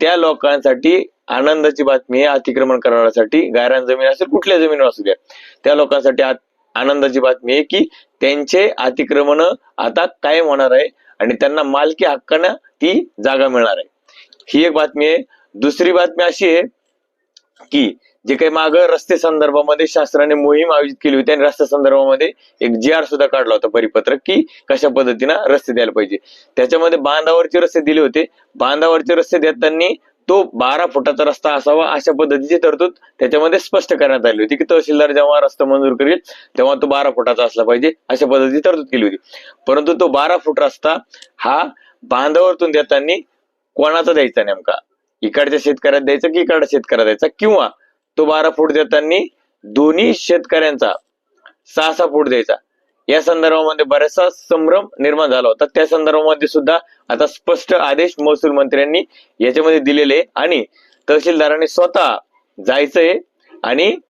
त्या लोकांसाठी आनंदाची बातमी आहे अतिक्रमण करण्यासाठी. गायरान जमीन असेल कुठल्या जमीन असू द्या. त्या लोकांसाठी आनंदाची बातमी आहे की त्यांचे अतिक्रमण आता कायम होणार आहे आणि त्यांना मालकी हक्कानं ती जागा मिळणार आहे. ही एक बातमी आहे. दुसरी बातमी अशी आहे की जे काही माग रस्ते संदर्भामध्ये शासनाने मोहीम आयोजित केली होती आणि रस्ते संदर्भामध्ये एक जी आर सुद्धा काढला होता परिपत्रक की कशा पद्धतीनं रस्ते द्यायला पाहिजे. त्याच्यामध्ये बांधावरचे रस्ते दिले होते. बांधावरचे रस्ते देताना तो बारा फुटाचा रस्ता असावा अशा पद्धतीची तरतूद त्याच्यामध्ये स्पष्ट करण्यात आली होती की तहसीलदार जेव्हा रस्ता मंजूर करेल तेव्हा तो बारा फुटाचा असला पाहिजे अशा पद्धतीची तरतूद केली होती. परंतु तो बारा फूट रस्ता हा बांधावरतून देताना कोणाचा द्यायचा नेमका? इकडच्या शेतकऱ्यात द्यायचा की इकडच्या शेतकऱ्यात द्यायचा? किंवा तो बारा फूट देताना दोन्ही शेतकऱ्यांचा सहा सहा फूट द्यायचा. या संदर्भामध्ये बराचसा संभ्रम निर्माण झाला होता. त्या संदर्भामध्ये सुद्धा आता स्पष्ट आदेश महसूल मंत्र्यांनी याच्यामध्ये दिलेले आणि तहसीलदारांनी स्वतः जायचंय आणि